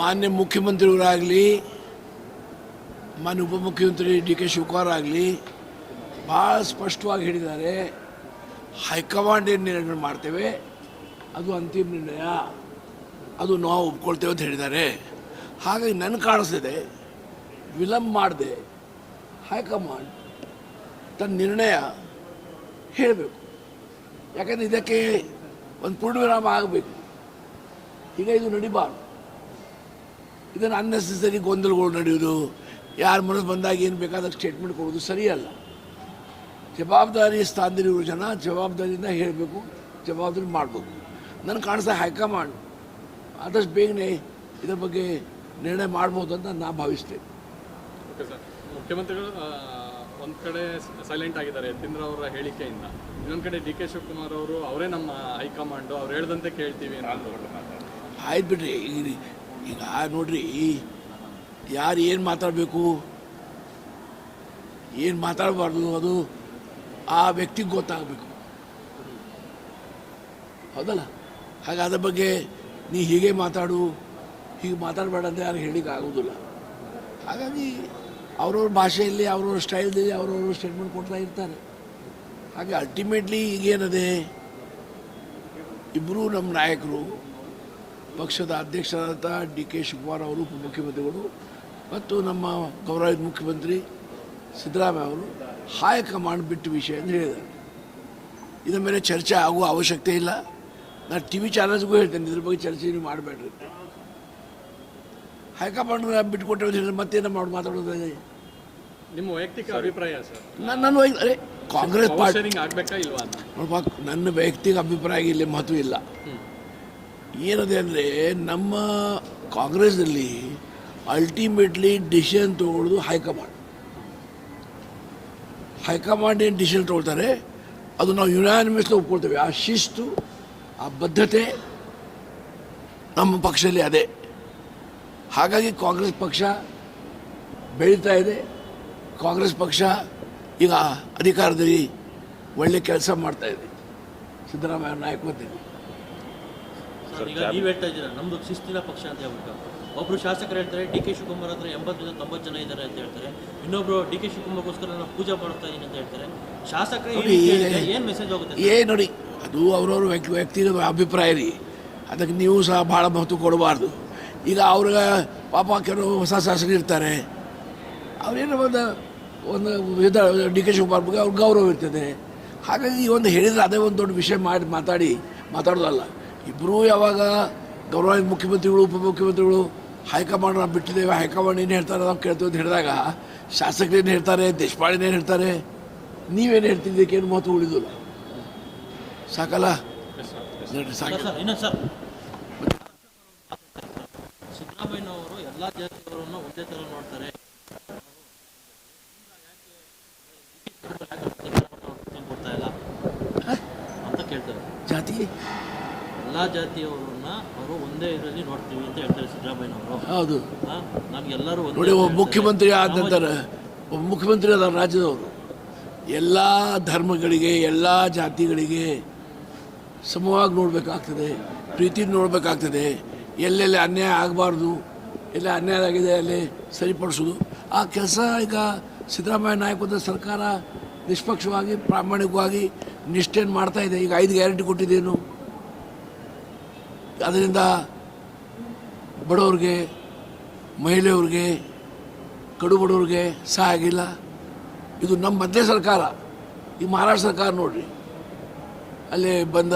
ಮಾನ್ಯ ಮುಖ್ಯಮಂತ್ರಿಯವರಾಗಲಿ, ಮಾನ್ಯ ಉಪಮುಖ್ಯಮಂತ್ರಿ ಡಿ ಕೆ ಶಿವಕುಮಾರ್ ಆಗಲಿ ಭಾಳ ಸ್ಪಷ್ಟವಾಗಿ ಹೇಳಿದ್ದಾರೆ, ಹೈಕಮಾಂಡ್ ಏನು ನಿರ್ಣಯ ಮಾಡ್ತೇವೆ, ಅದು ಅಂತಿಮ ನಿರ್ಣಯ, ಅದು ನಾವು ಒಪ್ಕೊಳ್ತೇವೆ ಅಂತ ಹೇಳಿದ್ದಾರೆ. ಹಾಗಾಗಿ ನನಗೆ ಕಾಣಿಸ್ತಿದೆ ವಿಳಂಬ ಮಾಡದೆ, ಹೈಕಮಾಂಡ್ ತನ್ನ ನಿರ್ಣಯ ಹೇಳಬೇಕು. ಯಾಕಂದರೆ ಇದಕ್ಕೆ ಒಂದು ಪೂರ್ಣವಿರಾಮ ಆಗಬೇಕು. ಈಗ ಇದು ನಡಿಬಾರ್ದು. ಇದನ್ನು ಅನ್ನೆಸೆಸರಿ ಗೊಂದಲಗಳು ನಡೆಯೋದು ಯಾರ ಮನಸ್ಸು ಬಂದಾಗ ಏನು ಬೇಕಾದಾಗ ಸ್ಟೇಟ್ಮೆಂಟ್ ಕೊಡೋದು ಸರಿಯಲ್ಲ. ಜವಾಬ್ದಾರಿ ಸ್ಥಾನದಲ್ಲಿರೋ ಜನ ಜವಾಬ್ದಾರಿಯಿಂದ ಹೇಳಬೇಕು ಜವಾಬ್ದಾರಿ ಮಾಡಬೇಕು. ನನಗೆ ಕಾಣಿಸ್ತಾ ಹೈಕಮಾಂಡ್ ಆದಷ್ಟು ಬೇಗನೆ ಇದರ ಬಗ್ಗೆ ನಿರ್ಣಯ ಮಾಡ್ಬೋದು ಅಂತ ನಾನು ಭಾವಿಸ್ತೇನೆ. Okay sir. ಮುಖ್ಯಮಂತ್ರಿಗಳು ಒಂದು ಒಂದ್ ಕಡೆ ಸೈಲೆಂಟ್ ಆಗಿದ್ದಾರೆ ಯತೀಂದ್ರ ಅವರ ಹೇಳಿಕೆಯಿಂದ. ಇನ್ನೊಂದು ಕಡೆ ಡಿ ಕೆ ಶಿವಕುಮಾರ್ ಅವರು ಅವರೇ ನಮ್ಮ ಹೈಕಮಾಂಡು ಅವ್ರು ಹೇಳ್ದಂತೆ ಕೇಳ್ತೀವಿ ಅಂತ ಆಯ್ತು ಬಿಡ್ರಿ ಈಗ ಈಗ ನೋಡ್ರಿ, ಯಾರು ಏನು ಮಾತಾಡಬೇಕು? ಏನು ಮಾತಾಡಬಾರ್ದು ಅದು? ಆ ವ್ಯಕ್ತಿಗೆ ಗೊತ್ತಾಗಬೇಕು. ಹೌದಲ್ಲ? ಹಾಗೆ ಅದ್ರ ಬಗ್ಗೆ ನೀ ಹೀಗೆ ಮಾತಾಡು, ಹೀಗೆ ಮಾತಾಡಬೇಡ ಅಂತ ಯಾರು ಹೇಳಿಕ್ಕೆ ಆಗೋದಿಲ್ಲ. ಹಾಗಾಗಿ ಅವ್ರವ್ರ ಭಾಷೆಯಲ್ಲಿ, ಅವ್ರವ್ರ ಸ್ಟೈಲ್ದಲ್ಲಿ, ಅವ್ರವ್ರ ಸ್ಟೇಟ್ಮೆಂಟ್ ಕೊಡ್ತಾ ಇರ್ತಾರೆ. ಹಾಗೆ ಅಲ್ಟಿಮೇಟ್ಲಿ ಈಗೇನದೆ? ಇಬ್ಬರೂ ನಮ್ಮ ನಾಯಕರು ಪಕ್ಷದ ಅಧ್ಯಕ್ಷರಾದಂಥ ಡಿ ಕೆ ಶಿವಕುಮಾರ್ ಅವರು ಉಪಮುಖ್ಯಮಂತ್ರಿಗಳು ಮತ್ತು ನಮ್ಮ ಗೌರವಿತ ಮುಖ್ಯಮಂತ್ರಿ ಸಿದ್ದರಾಮಯ್ಯ ಅವರು ಹೈಕಮಾಂಡ್ ಬಿಟ್ಟು ವಿಷಯ ಅಂತ ಹೇಳಿದ್ದಾರೆ. ಇದರ ಮೇಲೆ ಚರ್ಚೆ ಆಗುವ ಅವಶ್ಯಕತೆ ಇಲ್ಲ. ನಾನು ಟಿ ವಿ ಚಾನಲ್ಸ್ಗೂ ಹೇಳ್ತೇನೆ ಇದ್ರ ಬಗ್ಗೆ ಚರ್ಚೆ ನೀವು ಮಾಡಬೇಡ್ರಿ. ಹೈಕಮಾಂಡ್ ಬಿಟ್ಟುಕೊಟ್ಟೆ ಅಂತ ಹೇಳಿದ್ರೆ ಮತ್ತೇನು ಮಾಡಿ ಮಾತಾಡೋದು ನಿಮ್ಮ ವೈಯಕ್ತಿಕ ಅಭಿಪ್ರಾಯ ಸರ್? ನನ್ನ ಅರೆ ಕಾಂಗ್ರೆಸ್ ಪಾರ್ಟಿ ನನ್ನ ವೈಯಕ್ತಿಕ ಅಭಿಪ್ರಾಯ ಇಲ್ಲಿ ಮಹತ್ವ ಇಲ್ಲ. ಏನದೆ ಅಂದರೆ ನಮ್ಮ ಕಾಂಗ್ರೆಸ್ನಲ್ಲಿ ಅಲ್ಟಿಮೇಟ್ಲಿ ಡಿಸಿಷನ್ ತಗೊಳ್ಳೋದು ಹೈಕಮಾಂಡ್. ಹೈಕಮಾಂಡ್ ಏನು ಡಿಸಿಷನ್ ತೊಗೊಳ್ತಾರೆ ಅದು ನಾವು ಯುನಾನಿಮಸ್ಲಿ ಒಪ್ಕೊಳ್ತೇವೆ. ಆ ಶಿಸ್ತು ಆ ಬದ್ಧತೆ ನಮ್ಮ ಪಕ್ಷದಲ್ಲಿ ಅದೇ. ಹಾಗಾಗಿ ಕಾಂಗ್ರೆಸ್ ಪಕ್ಷ ಬೆಳೀತಾ ಇದೆ. ಕಾಂಗ್ರೆಸ್ ಪಕ್ಷ ಈಗ ಅಧಿಕಾರದಲ್ಲಿ ಒಳ್ಳೆ ಕೆಲಸ ಮಾಡ್ತಾ ಇದೆ. ಸಿದ್ದರಾಮಯ್ಯ ನಾಯಕ ಸರ್, ಈಗ ಈ ಹೇಳ್ತಾ ಇದ್ದೀರಾ ನಮ್ದು ಶಿಸ್ತಿನ ಪಕ್ಷ ಅಂತ ಹೇಳ್ಬಿಟ್ಟು. ಒಬ್ರು ಶಾಸಕರು ಹೇಳ್ತಾರೆ ಡಿ ಕೆ ಶಿವಕುಮಾರ್ ಹತ್ರ ಎಂಬತ್ತರಿಂದ ತೊಂಬತ್ತು ಜನ ಇದ್ದಾರೆ ಅಂತ ಹೇಳ್ತಾರೆ. ಇನ್ನೊಬ್ರು ಡಿ ಕೆ ಶಿವಕುಮಾರ್ಗೋಸ್ಕರ ನಾನು ಪೂಜೆ ಮಾಡ್ತಾ ಇದ್ದೀನಿ ಅಂತ ಹೇಳ್ತಾರೆ. ಶಾಸಕರು ಈ ನೋಡಿ, ರೀತಿ ಹೇಳಿದ್ರೆ ಏನ್ ಮೆಸೇಜ್ ಹೋಗುತ್ತೆ ಏ ನೋಡಿ ಅದು ಅವ್ರವ್ರ ವ್ಯಕ್ತಿ ವ್ಯಕ್ತಿಗತ ಅಭಿಪ್ರಾಯ ರೀ. ಅದಕ್ಕೆ ನೀವು ಸಹ ಭಾಳ ಮಹತ್ವ ಕೊಡಬಾರ್ದು. ಈಗ ಅವ್ರಿಗೆ ಪಾಪ ಕೆಲವು ಹೊಸ ಶಾಸಕರು ಇರ್ತಾರೆ. ಅವ್ರೇನು ಒಂದು ಒಂದು ವಿಧ ಡಿ ಕೆ ಶಿವಕುಮಾರ್ ಬಗ್ಗೆ ಅವ್ರಿಗೆ ಗೌರವ ಇರ್ತದೆ. ಹಾಗಾಗಿ ಒಂದು ಹೇಳಿದ್ರೆ ಅದೇ ಒಂದು ದೊಡ್ಡ ವಿಷಯ ಮಾಡಿ ಮಾತಾಡಿ ಮಾತಾಡೋದಲ್ಲ. ಇಬ್ಬರೂ ಯಾವಾಗ ಗೌರವ ಮುಖ್ಯಮಂತ್ರಿಗಳು ಉಪಮುಖ್ಯಮಂತ್ರಿಗಳು ಹೈಕಮಾಂಡ್ ನಾವು ಬಿಟ್ಟಿದ್ದೇವೆ ಹೈಕಮಾಂಡ್ ಏನು ಹೇಳ್ತಾರೆ ನಾವು ಕೇಳ್ತೀವಿ ಅಂತ ಹೇಳಿದಾಗ ಶಾಸಕರು ಏನು ಹೇಳ್ತಾರೆ ದೇಶಪಾಳೆ ಏನು ಹೇಳ್ತಾರೆ? ನೀವೇನು ಹೇಳ್ತಿದ್ದಕ್ಕೆ ಏನು ಮಹತ್ವ ಉಳಿದಿಲ್ಲ. ಸಾಕಲ್ಲ? ಸಿದ್ದರಾಮಯ್ಯನವರು ಎಲ್ಲಾ ಜಾತಿಯವರನ್ನು ಒಂದೇ ತರ ನೋಡ್ತಾರೆ. ಜಾತಿ? ಎಲ್ಲಾ ಜಾತಿಯವರನ್ನ ಅವರು ಒಂದೇ ಇದರಲ್ಲಿ ನೋಡ್ತೀವಿ ಅಂತ ಹೇಳ್ತಾರೆ ಸಿದ್ದರಾಮಯ್ಯನವರು. ಹೌದು. ನಮಗೆಲ್ಲರೂ ನೋಡಿ ಒಬ್ಬ ಮುಖ್ಯಮಂತ್ರಿ ಆದ ನಂತರ ಒಬ್ಬ ಮುಖ್ಯಮಂತ್ರಿ ಅದ ರಾಜ್ಯದವರು ಎಲ್ಲ ಧರ್ಮಗಳಿಗೆ ಎಲ್ಲ ಜಾತಿಗಳಿಗೆ ಸಮವಾಗಿ ನೋಡಬೇಕಾಗ್ತದೆ ಪ್ರೀತಿ ನೋಡಬೇಕಾಗ್ತದೆ. ಎಲ್ಲೆಲ್ಲಿ ಅನ್ಯಾಯ ಆಗಬಾರ್ದು ಎಲ್ಲ ಅನ್ಯಾಯ ಆಗಿದೆ ಅಲ್ಲಿ ಸರಿಪಡಿಸೋದು ಆ ಕೆಲಸ ಈಗ ಸಿದ್ದರಾಮಯ್ಯ ನಾಯಕತ್ವದ ಸರ್ಕಾರ ನಿಷ್ಪಕ್ಷವಾಗಿ ಪ್ರಾಮಾಣಿಕವಾಗಿ ನಿಷ್ಠೆಯನ್ನು ಮಾಡ್ತಾ ಇದೆ. ಈಗ ಐದು ಗ್ಯಾರಂಟಿ ಕೊಟ್ಟಿದ್ದೇನು? ಅದರಿಂದ ಬಡವ್ರಿಗೆ, ಮಹಿಳೆಯವ್ರಿಗೆ, ಕಡು ಬಡವ್ರಿಗೆ ಸಹಾಯ ಆಗಿಲ್ಲ. ಇದು ನಮ್ಮ ಮಧ್ಯ ಸರ್ಕಾರ. ಈ ಮಹಾರಾಷ್ಟ್ರ ಸರ್ಕಾರ ನೋಡ್ರಿ. ಅಲ್ಲಿ ಬಂದ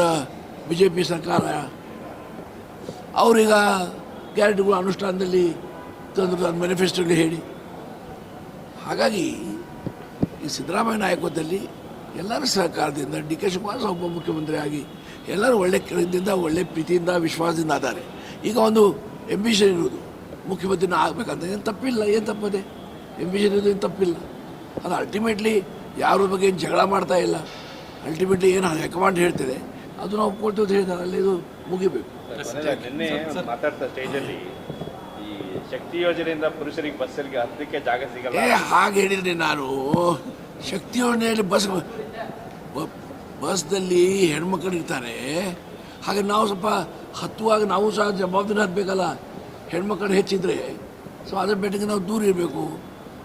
ಬಿ ಜೆ ಪಿ ಸರ್ಕಾರ. ಅವರೀಗ ಗ್ಯಾರಂಟಿಗಳು ಅನುಷ್ಠಾನದಲ್ಲಿ ತಂದು ಮ್ಯಾನಿಫೆಸ್ಟೋಗೆ ಹೇಳಿ. ಹಾಗಾಗಿ ಈ ಸಿದ್ದರಾಮಯ್ಯ ನಾಯಕತ್ವದಲ್ಲಿ ಎಲ್ಲರ ಸಹಕಾರದಿಂದ ಡಿ ಕೆ ಶಿವಕುಮಾರ್ ಸಹ ಮುಖ್ಯಮಂತ್ರಿಯಾಗಿ ಎಲ್ಲರೂ ಒಳ್ಳೆ ಕೆಲಸದಿಂದ ಒಳ್ಳೆ ಪ್ರೀತಿಯಿಂದ ವಿಶ್ವಾಸದಿಂದ ಆದರೆ. ಈಗ ಒಂದು ಎಂಬಿಷನ್ ಇರುವುದು. ಮುಖ್ಯಮಂತ್ರಿನ ಆಗಬೇಕಂತ ಏನು ತಪ್ಪಿಲ್ಲ ಏನು ತಪ್ಪದೆ? ಎಂಬಿಷನ್ ಇರೋದು ಏನು ತಪ್ಪಿಲ್ಲ. ಅದು ಅಲ್ಟಿಮೇಟ್ಲಿ ಯಾರ ಬಗ್ಗೆ ಏನು ಜಗಳ ಮಾಡ್ತಾ ಇಲ್ಲ ಅಲ್ಟಿಮೇಟ್ಲಿ ಏನು ಹೈಕಮಾಂಡ್ ಹೇಳ್ತಿದೆ ಅದು ನಾವು ಕೊಡ್ತೀವಿ ಹೇಳ್ತಾರೆ ಅಲ್ಲಿ ಇದು ಮುಗಿಬೇಕು. ನಿನ್ನೆ ಮಾತಾಡ್ತಾ ಸ್ಟೇಜಲ್ಲಿ ಈ ಶಕ್ತಿ ಯೋಜನೆಯಿಂದ ಪುರುಷರಿಗೆ ಬಸ್ಸಲ್ಲಿ ಹತ್ತಕ್ಕೆ ಜಾಗ ಸಿಗಲ್ಲ. ಹಾಗೆ ಹೇಳಿದ್ರೆ ನಾನು. ಶಕ್ತಿ ಯೋಜನೆಯಲ್ಲಿ ಬಸ್ ಬಸ್ದಲ್ಲಿ ಹೆಣ್ಮಕ್ಳು ಇರ್ತಾರೆ. ಹಾಗೆ ನಾವು ಸ್ವಲ್ಪ ಹತ್ತುವಾಗ ನಾವು ಸಹ ಜವಾಬ್ದಾರಿ ಹತ್ತಬೇಕಲ್ಲ ಹೆಣ್ಮಕ್ಳು ಹೆಚ್ಚಿದ್ರೆ. ಸೊ ಅದ್ರ ಬೆಟ್ಟಿಗೆ ನಾವು ದೂರ ಇರಬೇಕು.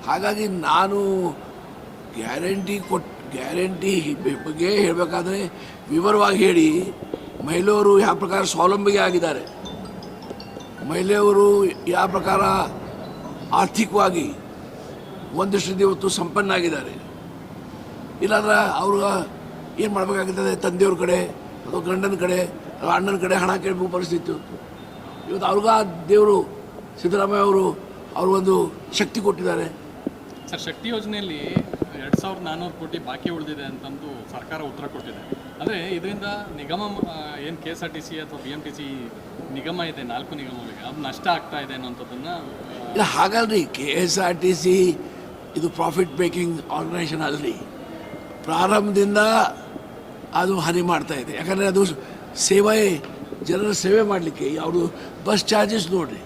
ಹಾಗಾಗಿ ನಾನು ಗ್ಯಾರಂಟಿ ಕೊಟ್ಟು ಗ್ಯಾರಂಟಿ ಬಗ್ಗೆ ಹೇಳಬೇಕಾದ್ರೆ ವಿವರವಾಗಿ ಹೇಳಿ, ಮಹಿಳೆಯರು ಯಾವ ಪ್ರಕಾರ ಸ್ವಾವಲಂಬಿಗೆ ಆಗಿದ್ದಾರೆ. ಮಹಿಳೆಯರು ಯಾವ ಪ್ರಕಾರ ಆರ್ಥಿಕವಾಗಿ ಒಂದಿಷ್ಟು ಇವತ್ತು ಸಂಪನ್ನಾಗಿದ್ದಾರೆ ಇಲ್ಲಾಂದ್ರೆ ಅವ್ರು ಏನು ಮಾಡಬೇಕಾಗಿರ್ತದೆ? ತಂದೆಯವ್ರ ಕಡೆ ಅಥವಾ ಗಂಡನ ಕಡೆ ಅಥವಾ ಅಣ್ಣನ ಕಡೆ ಹಣ ಕೇಳಬೇಕು ಪರಿಸ್ಥಿತಿ ಇವತ್ತು ಅವ್ರಿಗೂ ಆ ದೇವರು ಸಿದ್ದರಾಮಯ್ಯ ಅವರು ಅವ್ರಿಗೊಂದು ಶಕ್ತಿ ಕೊಟ್ಟಿದ್ದಾರೆ. ಸರ್ ಶಕ್ತಿ ಯೋಜನೆಯಲ್ಲಿ ಎರಡು ಸಾವಿರದ ನಾನ್ನೂರು ಕೋಟಿ ಬಾಕಿ ಉಳಿದಿದೆ ಅಂತಂದು ಸರ್ಕಾರ ಉತ್ತರ ಕೊಟ್ಟಿದೆ. ಅಂದರೆ ಇದರಿಂದ ನಿಗಮ ಏನು K S R T C ಅಥವಾ ಬಿ ಎಂ ಟಿ ಸಿ ನಿಗಮ ಇದೆ ನಾಲ್ಕು ನಿಗಮಗಳಿಗೆ ಅದು ನಷ್ಟ ಆಗ್ತಾ ಇದೆ ಅನ್ನೋಂಥದ್ದನ್ನು ಇಲ್ಲ ಹಾಗಲ್ರಿ. K S R T C ಇದು ಪ್ರಾಫಿಟ್ ಮೇಕಿಂಗ್ ಆರ್ಗನೈಸೇಷನ್ ಅಲ್ರಿ. ಪ್ರಾರಂಭದಿಂದ ಅದು ಹಾನಿ ಮಾಡ್ತಾ ಇದೆ. ಯಾಕಂದರೆ ಅದು ಸೇವೆ ಜನರ ಸೇವೆ ಮಾಡಲಿಕ್ಕೆ ಅವರು ಬಸ್ ಚಾರ್ಜಸ್ ನೋಡ್ರಿ.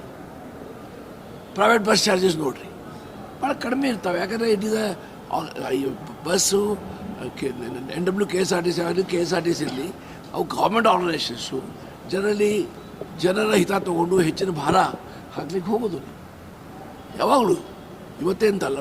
ಪ್ರೈವೇಟ್ ಬಸ್ ಚಾರ್ಜಸ್ ನೋಡ್ರಿ. ಭಾಳ ಕಡಿಮೆ ಇರ್ತವೆ. ಯಾಕಂದರೆ it is bus N W K S R T C ಆಗಲಿ K S R T C ಇರಲಿ ಅವು ಗೌರ್ಮೆಂಟ್ ಆರ್ಗನೈಸೇಷನ್ಸು ಜನರಲ್ಲಿ ಜನರ ಹಿತ ತಗೊಂಡು ಹೆಚ್ಚಿನ ಭಾರ ಹಾಕ್ಲಿಕ್ಕೆ ಹೋಗೋದು. ಯಾವಾಗಲೂ ಇವತ್ತೇ ಅಂತಲ್ಲ